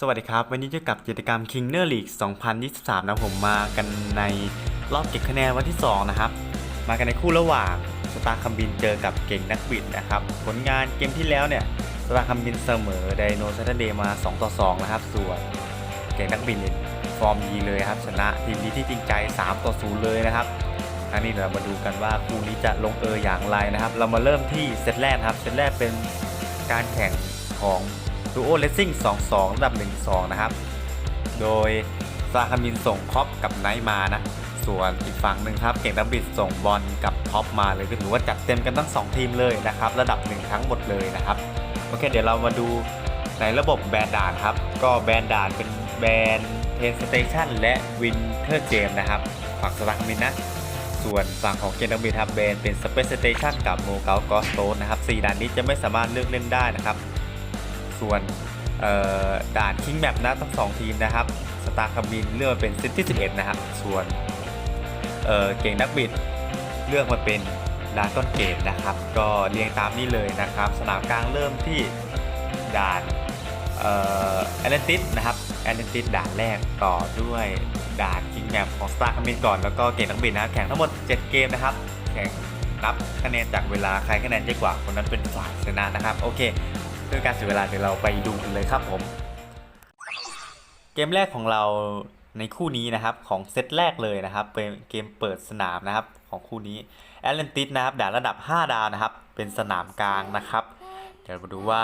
สวัสดีครับ วันนี้จะกับกิจกรรม King n e r League 2023 นะผมมากันในรอบเก็บคะแนนวันที่ 2 นะครับ มากันในคู่ระหว่างสตาร์คัมบินเจอกับเก่งนักบิดนะครับ ผลงานเกมที่แล้วเนี่ยสตาร์คัมบินเสมอไดโนเซตเดย์มา 2 ต่อ 2 นะครับ ส่วนเก่งนักบินเนี่ยฟอร์มดีเลยครับ ชนะทีมนี้ที่จริงใจ 3 ต่อ 0 เลยนะครับอันนี้เดี๋ยวเรามาดูกันว่าคู่นี้จะลงเอยอย่างไรนะครับ เรามาเริ่มที่เซตแรกครับเซตแรกเป็นการแข่งของ ดูโอเลสซิ่ง 2-2 ระดับ 1-2 นะครับ โดยซาคามินส่งครอปกับไนท์มานะ ส่วนอีกฝั่งหนึ่งครับ เก่งดับบิดส่งบอลกับท็อปมาเลยก็ถือว่าจัดเต็มกันทั้ง 2 ทีมเลยนะครับ ระดับ 1 ทั้งหมดเลยนะครับ โอเค เดี๋ยวเรามาดูในระบบแบนด่านครับ ก็แบนด่านเป็นแบนเทนสเตชันและวินเทอร์เจมนะครับฝั่งสตาร์คามินนะ ส่วนฝั่งของเกนดับบิดครับแบนเป็นสเปซสเตชันกับโมเกลกอสโตนนะครับสี่ด่านนี้จะไม่สามารถเลือกเล่นได้นะครับ ส่วนด่านคิงแมปนะทั้งสองทีมนะครับสตาร์คาบินเลือกเป็นซิตี้11 นะครับ ส่วนเเก่งนักบิดเลือกมาเป็นดานต้นเกตนะครับ ก็เรียงตามนี้เลยนะครับ สนามกลางเริ่มที่ด่านแอตแลนติสนะครับแอตแลนติสด่านแรกต่อด้วยด่านคิงแมปของสตาร์คาบินก่อนแล้วก็เก่งนักบิดนะแข่งทั้งหมด 7 เกมนะครับแข่งนับคะแนนจากเวลาใครคะแนนเยอะกว่าคนนั้นเป็นฝ่ายชนะนะครับ โอเค พื่อการเสียเวลาเดี๋ยวเราไปดูกันเลยครับผม เกมแรกของเราในคู่นี้นะครับของเซตแรกเลยนะครับเป็นเกมเปิดสนามนะครับของคู่นี้แอตแลนติสนะครับด่านระดับ 5 ดาวนะครับ เป็นสนามกลางนะครับ เดี๋ยวมาดูว่า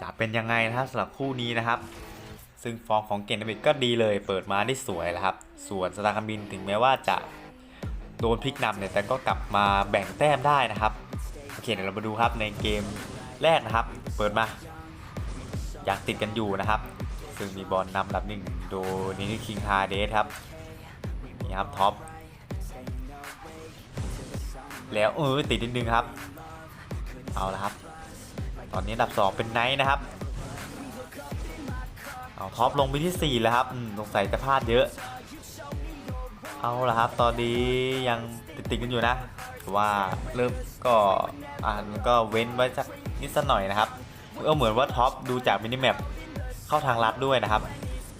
จะเป็นยังไงนะครับสำหรับคู่นี้นะครับ ซึ่งฟอร์มของเกนเดบิดก็ดีเลย เปิดมาได้สวยแล้วครับ ส่วนสตาร์คัมบินถึงแม้ว่าจะโดนพลิกนำเนี่ยแต่ก็กลับมาแบ่งแต้มได้นะครับ อเคเดี๋ยวเรามาดูครับในเกมแรกนะครับ เปิดมา อยากติดกันอยู่นะครับ ซึ่งมีบอลนำอันดับหนึ่งโดยนิติคิงฮาเดสครับนี่ครับท็อปแล้วเออติดนิดนึงครับ เอาละครับ ตอนนี้ดับ 2 เป็นไนท์นะครับ เอาท็อปลงไปที่ 4 แล้วครับสงสัยจะพลาดเยอะ เอาละครับ ตอนนี้ยังติดๆกันอยู่นะ แต่ว่าเริ่มก็อ่านก็เว้นไว้สักนิดสักหน่อยนะครับก็เหมือนว่าท็อปดูจากมินิแมปเข้าทางลัดด้วยนะครับ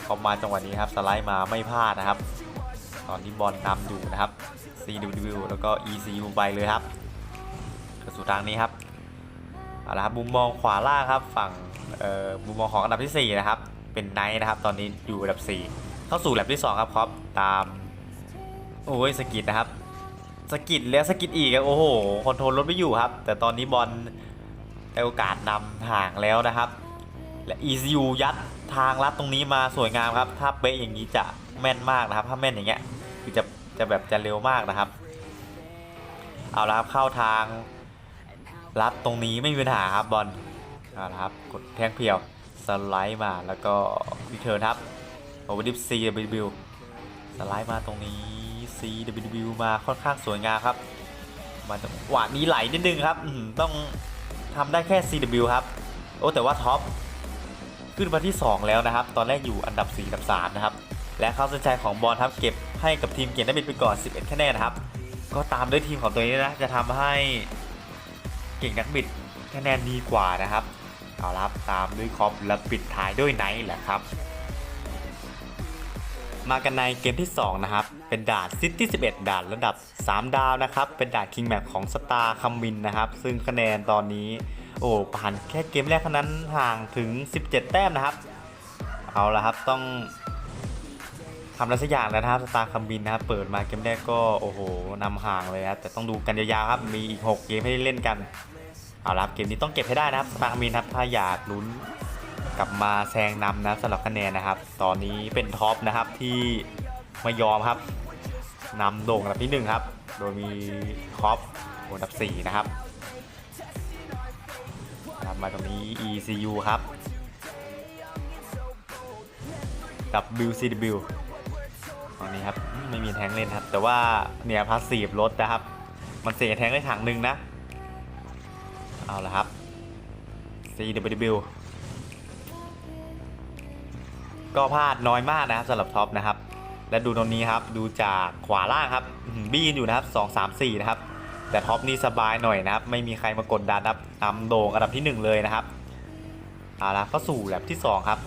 พอมาจังหวะนี้ครับสไลด์มาไม่พลาดนะครับ ตอนนี้บอลนำอยู่นะครับ CW แล้วก็ ECU ไปเลยครับกระสู่ทางนี้ครับเอาละครับมุมมองขวาล่างครับฝั่งมุมมองของอันดับที่ 4 นะครับ เป็นไนท์นะครับ ตอนนี้อยู่อันดับ 4 เข้าสู่แลบที่ 2 ครับครอปตามโอ้ยสกิดนะครับ สกิดแล้วสกิดอีกโอ้โหคอนโทรลรถไม่อยู่ครับ แต่ตอนนี้บอลได้โอกาสนำห่างแล้วนะครับ และ ECU ยัดทางลัดตรงนี้มาสวยงามครับ ถ้าเป๊ะอย่างนี้จะแม่นมากนะครับ ถ้าแม่นอย่างเงี้ยคือจะจะแบบจะเร็วมากนะครับ เอาละครับเข้าทางลัดตรงนี้ไม่มีปัญหาครับบอลเอาละครับกดแท่งเพียวสไลด์มาแล้วก็รีเทิร์นครับโอเวอร์ดิฟซีบิวสไลด์มาตรงนี้ CW มาค่อนข้างสวยงามครับ มาจังหวะนี้ไหลนิดนึงครับต้องทำได้แค่ CW ครับ โอ้แต่ว่าท็อปขึ้นมาที่ 2 แล้วนะครับ ตอนแรกอยู่อันดับ4อันดับ3นะครับ และเข้าเส้นชัยของบอลครับเก็บให้กับทีมเกียรติบิดไปก่อน 11 คะแนนนะครับ ก็ตามด้วยทีมของตัวนี้นะจะทำให้เก่งนักบิดคะแนนดีกว่านะครับ เอาละครับตามด้วยคอปและปิดท้ายด้วยไนท์แหละครับ มากันในเกมที่ 2 นะครับ เป็นด่าน City 11 ด่านระดับ 3 ดาวนะครับ เป็นด่าน King Map ของ Star คัมมินนะครับ ซึ่งคะแนนตอนนี้ โอ้ผ่านแค่เกมแรกเท่านั้นห่างถึง 17 แต้มนะครับ เอาละครับต้องทำอะไรสักอย่างแล้วนะครับ Star คัมมินนะครับเปิดมาเกมแรกก็โอ้โหนำห่างเลยครับแต่ต้องดูกันยาวๆครับมีอีก 6 เกมให้เล่นกันเอาละครับเกมนี้ต้องเก็บให้ได้นะครับ Star คัมมินครับถ้าอยากลุ้น กลับมาแซงนำนะสำหรับคะแนนนะครับ ตอนนี้เป็นท็อปนะครับที่ไม่ยอมครับนำโด่งอันดับที่1ครับ โดยมีคอปอันดับ 4 นะครับครับมาตรงนี้ ECU ครับ WCW ตอนนี้ครับ ไม่มีแทงเล่นครับ แต่ว่าเนี่ยพาสซีฟลดนะครับ มันเสียแทงได้ถังหนึ่งนะ เอาละครับ CW ก็พลาดน้อยมากนะครับสำหรับท็อปนะครับ และดูตรงนี้ครับดูจากขวาล่างครับบี้อยู่นะครับ2 3 4นะครับแต่ท็อปนี่สบายหน่อยนะครับ ไม่มีใครมากดดันครับนำโด่งอันดับที่ 1 เลยนะครับเอาละเข้าสู่แลบที่ 2 ครับ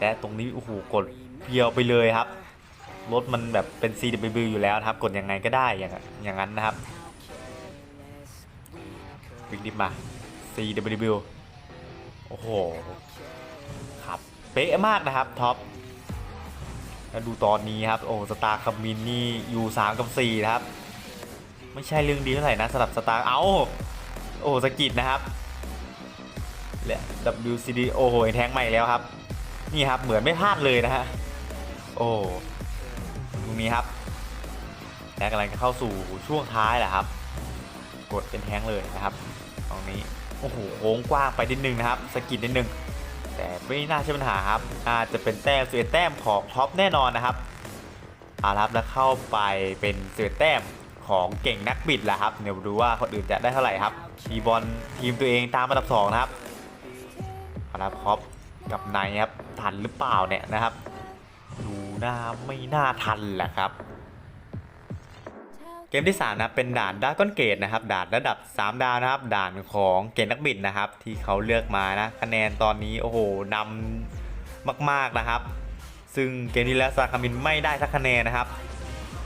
และตรงนี้โอ้โหกดเพียวไปเลยครับรถมันแบบเป็น CWB อยู่แล้วครับกดยังไงก็ได้อย่างอย่างนั้นนะครับวิ่งดิบมา CWB โอ้โห เป๊ะมากนะครับท็อปแล้วดูตอนนี้ครับโอ้สตาร์คัมมินนี่อยู่3กับ4นะครับ ไม่ใช่เรื่องดีเท่าไหร่นะสำหรับสตาร์เอาโอ้สกิดนะครับและ WCD โอ้โหแทงใหม่แล้วครับ นี่ครับเหมือนไม่พลาดเลยนะฮะโอ้ตรงนี้ครับและกำลังจะเข้าสู่ช่วงท้ายแหละครับ กดเป็นแทงเลยนะครับ ตรงนี้โอ้โหโค้งกว้างไปนิดนึงนะครับสกิดนิดนึง ไม่น่าใช่ปัญหาครับอาจจะเป็นแต้มเสือแต้มของท็อปแน่นอนนะครับเอาละครับแล้วเข้าไปเป็นเสือแต้มของเก่งนักบิดแหละครับเดี๋ยวดูว่าคนอื่นจะได้เท่าไหร่ครับทีบอลทีมตัวเองตามอันดับสองนะครับเอาละครับท็อปกับไนท์ครับทันหรือเปล่าเนี่ยนะครับ ดูหน้าไม่น่าทันแหละครับ เกมที่3นะเป็นด่านด้าก้อนเกตนะครับด่านระดับ 3 ดาวนะครับ ด่านของเกตนักบิดนะครับ ที่เขาเลือกมานะคะแนนตอนนี้โอ้โหนำมากๆนะครับ ซึ่งเกมที่แล้วซาคามินไม่ได้สักคะแนนนะครับ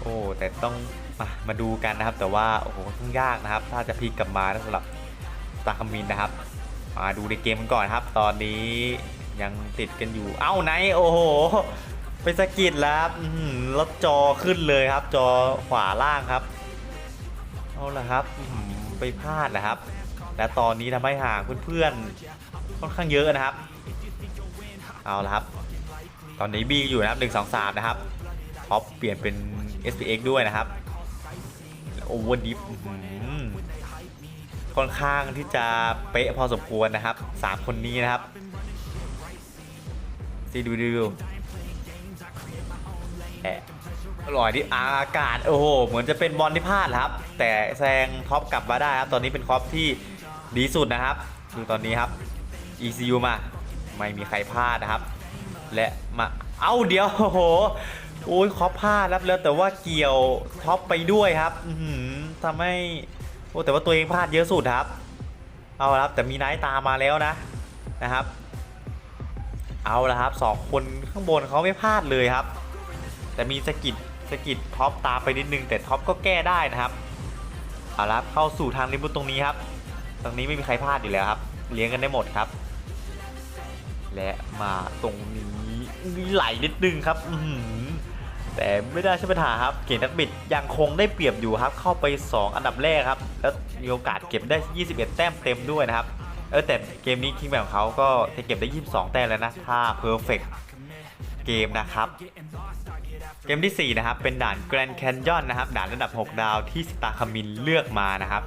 โอ้แต่ต้องมามาดูกันนะครับ แต่ว่าโอ้โหค่อนข้างยากนะครับ ถ้าจะพลิกกลับมาสำหรับซาคามินนะครับมาดูในเกมกันก่อนครับ ตอนนี้ยังติดกันอยู่เอ้าไหนโอ้โห ไปสกิดแล้วครับล้วจอขึ้นเลยครับ จอขวาล่างครับ เอาละครับไปพลาดนะครับ และตอนนี้ทำให้ห่างเพื่อนๆค่อนข้างเยอะนะครับ เอาละครับ ตอนนี้บีอยู่นะครับ1 2 3นะครับท็อปเปลี่ยนเป็น SPX ด้วยนะครับโอเวอร์ดิฟค่อนข้างที่จะเป๊ะพอสมควรนะครับ 3 คนนี้นะครับซีดูดู แอะอร่อยที่อากาศโอ้โห เหมือนจะเป็นบอลที่พลาดครับ แต่แซงท็อปกลับมาได้ครับ ตอนนี้เป็นคอปที่ดีสุดนะครับดูตอนนี้ครับ ECU มา ไม่มีใครพลาดนะครับ และมาเอ้าเดี๋ยวโอ้โหโอ้ยคอปพลาดครับแล้วแต่ว่าเกี่ยวท็อปไปด้วยครับอือหือทำให้โอ้แต่ว่าตัวเองพลาดเยอะสุดครับ เอาครับแต่มีไนท์ตามมาแล้วนะนะครับ เอาละครับสองคนข้างบนเขาไม่พลาดเลยครับ แต่มีสกิดสกิดท็อปตามไปนิดนึง แต่ท็อปก็แก้ได้นะครับเอาละเข้าสู่ทางลิบุตตรงนี้ครับ ตรงนี้ไม่มีใครพลาดอยู่แล้วครับ เลี้ยงกันได้หมดครับ และมาตรงนี้ไหลนิดนึงครับอืแต่ไม่ได้ใช่ปัญหาครับ เก่งนักบิดยังคงได้เปรียบอยู่ครับ เข้าไป 2 อันดับแรกครับ แล้วมีโอกาสเก็บได้ 21 แต้มเต็มด้วยนะครับ เออแต่เกมนี้คิงแบบของเขาก็จะเก็บได้ 22 แต้มแล้วนะ ถ้าเพอร์เฟกเกมนะครับ เกมที่ 4 นะครับ เป็นด่าน Grand Canyon นะครับ ด่านระดับ 6 ดาวที่สตาร์คามินเลือกมานะครับ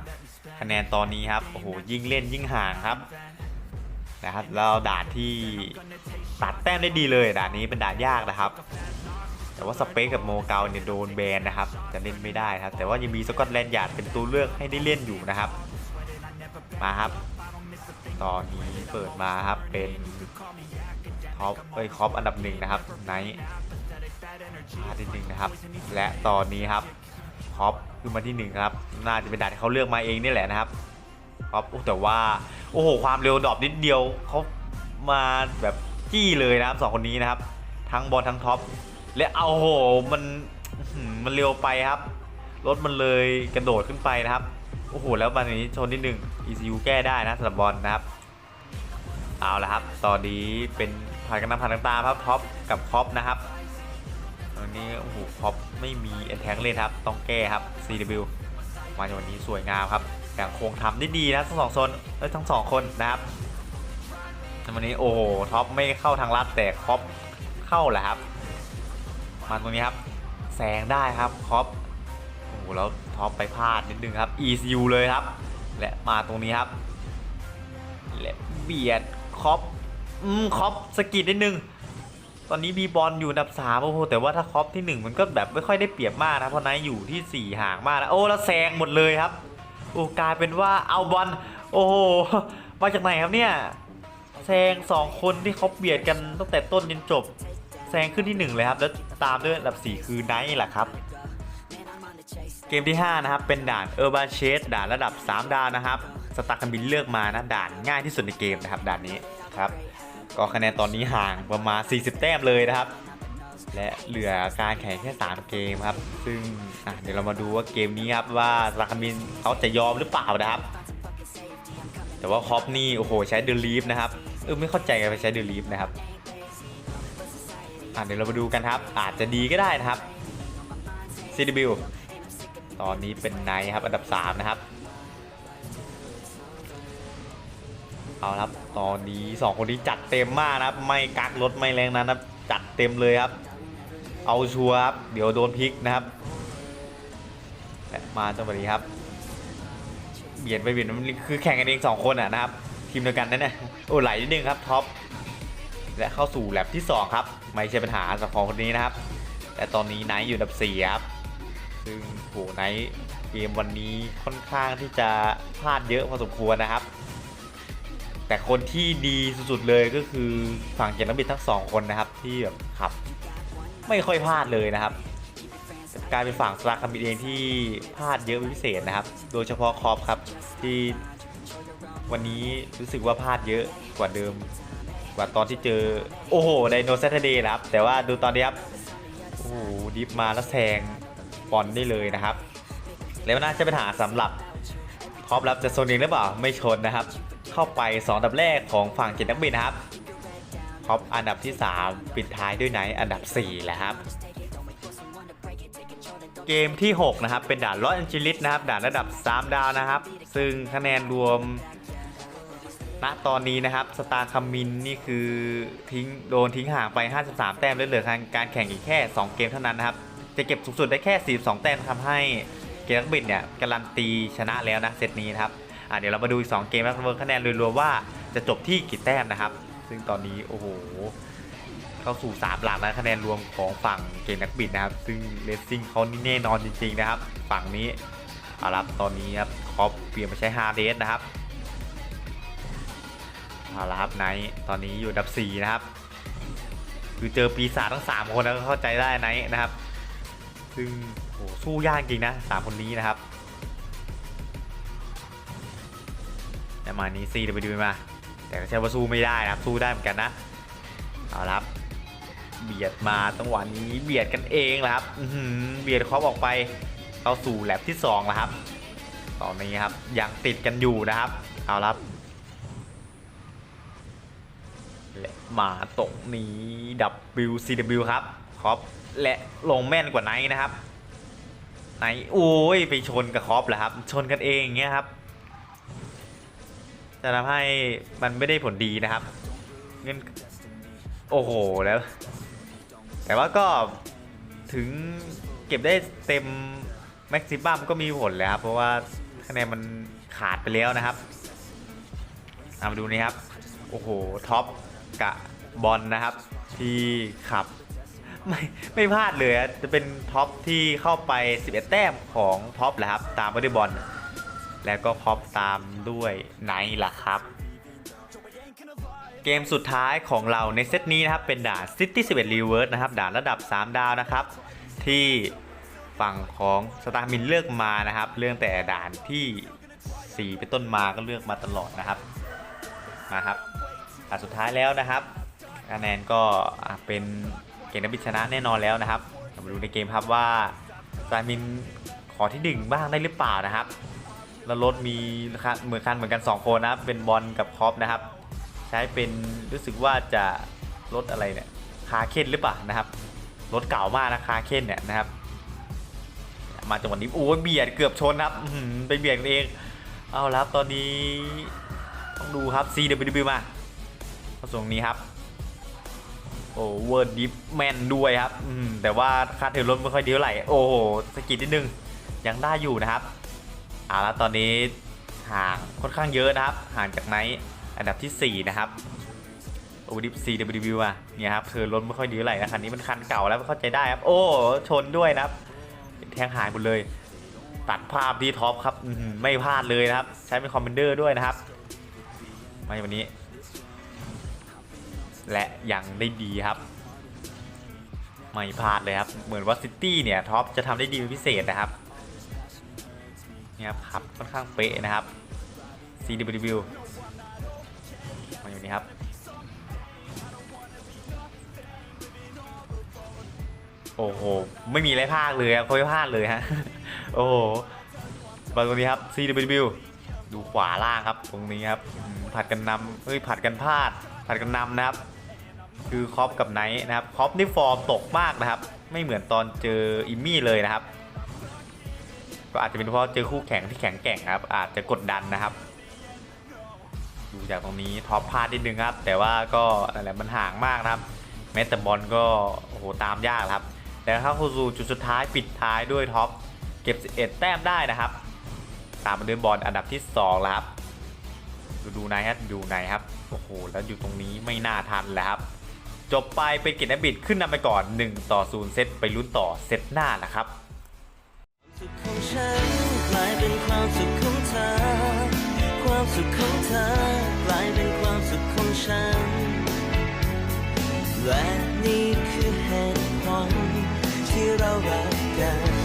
คะแนนตอนนี้ครับ โอ้โห ยิ่งเล่นยิ่งห่างครับ นะครับแล้วด่านที่ตัดแต้มได้ดีเลย ด่านนี้เป็นด่านยากนะครับ แต่ว่าสเปคกับโมเกาเนี่ยโดนแบนนะครับ จะเล่นไม่ได้ครับ แต่ว่ายังมีสกอตแลนด์ยาดเป็นตัวเลือกให้ได้เล่นอยู่นะครับ มาครับ ตอนนี้เปิดมาครับ เป็นท็อปเอ้ยคอปอันดับหนึ่งนะครับไนท์ มาที่หนึ่งนะครับ และตอนนี้ครับคอปขึ้นมาที่หนึ่งครับ น่าจะเป็นด่านที่เขาเลือกมาเองนี่แหละนะครับคอปแต่ว่าโอ้โหความเร็วดรอปนิดเดียวเขามาแบบจี้เลยนะครับสองคนนี้นะครับ ทั้งบอลทั้งท็อปและเอาโหมันมันเร็วไปครับ รถมันเลยกระโดดขึ้นไปนะครับโอ้โหแล้วมันนี้ชนนิดนึง ECU แก้ได้นะสำหรับบอลนะครับเอาละครับ ตอนนี้เป็นผ่านกันนำผ่านตาครับท็อปกับคอปนะครับ ตอนนี้โอ้โหคอปไม่มีแอนแทงเล่นครับ ต้องแก้ครับ CW มาในวันนี้สวยงามครับอย่างคงทำได้ดีนะทั้งสองโซนเอ้ยทั้งสองคนนะครับวันนี้โอ้โหท็อปไม่เข้าทางลัดแต่คอปเข้าแหละครับ มาตรงนี้ครับแซงได้ครับคอปโอ้โหแล้วท็อปไปพลาดนิดนึงครับ ECU เลยครับ และมาตรงนี้ครับและเบียดคอปอืมคอปสกิดนิดนึง อนนี้บีบอลอยู่อันดับสามโอ้โหแต่ว่าถ้าครอปที่หนึ่งมันก็แบบไม่ค่อยได้เปรียบมากนะเพราะไนท์อยู่ที่สี่ห่างมากนะโอ้แล้วแซงหมดเลยครับโอ้กลายเป็นว่าเอาบอลโอ้โหมาจากไหนครับเนี่ยแซงสองคนที่เขาเบียดกันตั้งแต่ต้นจนจบแซงขึ้นที่หนึ่งเลยครับ แล้วตามด้วยอันดับสี่คือไนท์แหละครับ เกมที่ 5 นะครับ เป็นด่าน Urban Chase ด่านระดับ 3 ดาวนะครับ สตาร์คันบินเลือกมานะ ด่านง่ายที่สุดในเกมนะครับ ด่านนี้ครับ ก็คะแนนตอนนี้ห่างประมาณ 40 แต้มเลยนะครับ และเหลือการแข่งแค่ 3 เกมครับ ซึ่งเดี๋ยวเรามาดูว่าเกมนี้ครับว่าซาคามินเขาจะยอมหรือเปล่านะครับ แต่ว่าคอปนี่โอ้โหใช้เดลีฟนะครับเออไม่เข้าใจกันไปใช้เดลีฟนะครับเดี๋ยวเรามาดูกันครับ อาจจะดีก็ได้นะครับ CW ตอนนี้เป็นไนท์ครับอันดับ 3 นะครับ เอาครับ ตอนนี้2คนนี้จัดเต็มมากนะครับ ไม่กักรถไม่แรงนั้นนะครับ จัดเต็มเลยครับ เอาชัวร์ครับ เดี๋ยวโดนพลิกนะครับและมาจังหวะนี้ครับ เบียดไปเบียดมันคือแข่งกันเองสองคนอะนะครับ ทีมเดียวกันนั่นแหละโอ้ไหลนิดนึงครับท็อป และเข้าสู่แลบที่ 2 ครับ ไม่ใช่ปัญหาสำหรับของคนนี้นะครับ แต่ตอนนี้ไนท์อยู่อันดับ4ครับ ซึ่งโหไนท์เกมวันนี้ค่อนข้างที่จะพลาดเยอะพอสมควรนะครับ แต่คนที่ดีสุดๆเลยก็คือฝั่งเกียรตินักบิดทั้งสองคนนะครับ ที่แบบขับ ไม่ค่อยพลาดเลยนะครับกลายเป็นฝั่งสตาร์คัมบิดเองที่พลาดเยอะเป็นพิเศษนะครับ โดยเฉพาะคอปครับที่วันนี้รู้สึกว่าพลาดเยอะกว่าเดิม กว่าตอนที่เจอโอ้โหไดโนเซตเดย์นะครับ แต่ว่าดูตอนนี้ครับโอ้โหดิฟมาแล้วแซงบอลได้เลยนะครับ แล้วน่าจะเป็นหาสำหรับท็อปรับจะโซนเองหรือเปล่าไม่ชนนะครับ เข้าไป 2 อันดับแรกของฝั่งเจ็ดนักบินครับท็อปอันดับที่ 3 ปิดท้ายด้วยไนท์อันดับ4แหละครับเกมที่ 6 นะครับ เป็นด่านลอสแอนเจลิสนะครับ ด่านระดับ 3 ดาวนะครับ ซึ่งคะแนนรวมณตอนนี้นะครับ สตาร์คัมมินนี่คือทิ้งโดนทิ้งห่างไป 53 แต้มและเหลือการแข่งอีกแค่ 2 เกมเท่านั้นนะครับ จะเก็บสูงสุดได้แค่ 42 แต้มทำให้เกมนักบิดเนี่ยการันตีชนะแล้วนะเซตนี้นะครับ เดี๋ยวเรามาดูอีก2เกมแล้วประเมินคะแนนรวมๆว่าจะจบที่กี่แต้มนะครับ ซึ่งตอนนี้โอ้โหเข้าสู่3หลักแล้วคะแนนรวมของฝั่งเกมนักบิดนะครับ ซึ่งเลสซิ่งเขานี่แน่นอนจริงๆนะครับ ฝั่งนี้เอาละครับตอนนี้ครับคอปเปลี่ยนมาใช้ฮาร์เดสนะครับเอาละครับไนท์ตอนนี้อยู่อันดับ4นะครับคือเจอปีศาจทั้ง 3 คนแล้วก็เข้าใจได้ไนท์นะครับ ซึ่งโหสู้ยากจริงนะ3คนนี้นะครับ แต่มานี้ซีไปดูมา แต่ก็ใช่ว่าสู้ไม่ได้นะครับสู้ได้เหมือนกันนะ เอาละครับเบียดมาจังหวะนี้เบียดกันเองแหละครับเบียดครอบออกไปเข้าสู่แลบที่2แล้วครับ ตอนนี้ครับยังติดกันอยู่นะครับ เอาละครับและมาตรงนี้ WCW ครับคอปและลงแม่นกว่าไนนะครับไนโอ้ยไปชนกับคอปแหละครับ ชนกันเองเงี้ยครับ จะทำให้มันไม่ได้ผลดีนะครับเงินโอ้โหแล้ว แต่ว่าก็ถึงเก็บได้เต็มแม็กซิมัมก็มีผลแล้วครับ เพราะว่าคะแนนมันขาดไปแล้วนะครับเอามาดูนี่ครับ โอ้โห ท็อปกะบอลนะครับ ที่ขับ ไม่ไม่พลาดเลยจะเป็นท็อปที่เข้าไป 11 แต้มของท็อปแหละครับ ตามไปด้วยบอล แล้วก็ท็อปตามด้วยไนท์ล่ะครับ เกมสุดท้ายของเราในเซตนี้นะครับ เป็นด่าน City 11 Reverse นะครับ ด่านระดับ 3 ดาวนะครับ ที่ฝั่งของสตาร์มินเลือกมานะครับ เรื่องแต่ด่านที่ 4 เป็นต้นมาก็เลือกมาตลอดนะครับมาครับอะสุดท้ายแล้วนะครับคะแนนก็เป็นเกมนักบิชนะแน่นอนแล้วนะครับมาดูในเกมครับว่าซามินขอที่หนึ่งบ้างได้หรือเปล่านะครับ แล้วรถมีคันเหมือนคันเหมือนกัน2คนนะครับเป็นบอลกับคอปนะครับ ใช้เป็นรู้สึกว่าจะรถอะไรเนี่ยคาเคนหรือเปล่านะครับรถเก่ามากนะคาเคนเนี่ยนะครับ มาจังหวะนี้โอ้เบียดเกือบชนครับไปเบียดกันเอง เอาละครับตอนนี้ ต้องดูครับ CWW มาผสมนี้ครับโอ้เวิร์ดดิฟแมนด้วยครับแต่ว่าค่าเทรถไม่ค่อยดีเท่าไหร่โอ้โหสกิดนิดนึงยังได้อยู่นะครับ เอาละตอนนี้ห่างค่อนข้างเยอะนะครับ ห่างจากไนท์อันดับที่ 4 นะครับโอ้ดิฟ CWW มาเนี่ยครับเธอรถไม่ค่อยดีเท่าไหร่นะคันนี้มันคันเก่าแล้วไม่เข้าใจได้ครับ โอ้ชนด้วยนะครับแทงหายหมดเลย ตัดภาพที่ท็อปครับไม่พลาดเลยนะครับ ใช้เป็นคอมเมนเดอร์ด้วยนะครับมาวันนี้ และยังได้ดีครับ ไม่พลาดเลยครับ เหมือนว่าซิตี้เนี่ยท็อปจะทำได้ดีเป็นพิเศษนะครับ ครับขับค่อนข้างเป๊ะนะครับ CWW มาอยู่นี่ครับโอ้โห ไม่มีอะไรพลาดเลยครับเขาไม่พลาดเลยฮะ โอ้โหมาตรงนี้ครับ CWW ดูขวาล่างครับ ตรงนี้ครับ ผัดกันนำเฮ้ย ผัดกันพลาด ผัดกันนำนะครับ คือคอปกับไนท์นะครับ คอปนี่ฟอร์มตกมากนะครับ ไม่เหมือนตอนเจออิมมี่เลยนะครับ ก็อาจจะเป็นเพราะเจอคู่แข่งที่แข็งแกร่งครับ อาจจะกดดันนะครับ ดูจากตรงนี้ท็อปพลาดนิดนึงครับ แต่ว่าก็นั่นแหละมันห่างมากนะครับ แม้แต่บอลก็โอ้โหตามยากครับ แต่เข้าสู่จุดสุดท้ายปิดท้ายด้วยท็อปเก็บ 11 แต้มได้นะครับ ตามมาด้วยบอลอันดับที่2แล้วครับ ดูดูในครับดูในครับ โอ้โห แล้วอยู่ตรงนี้ไม่น่าทันแล้วครับ จบไปเป็นกิจนบิดขึ้นนำไปก่อน 1 ต่อ 0 เซตไปลุ้นต่อเซตหน้านะครับ สุขของฉันกลายเป็นความสุขของเธอ ความสุขของเธอกลายเป็นความสุขของฉัน และนี่คือเหตุผลที่เรารักกัน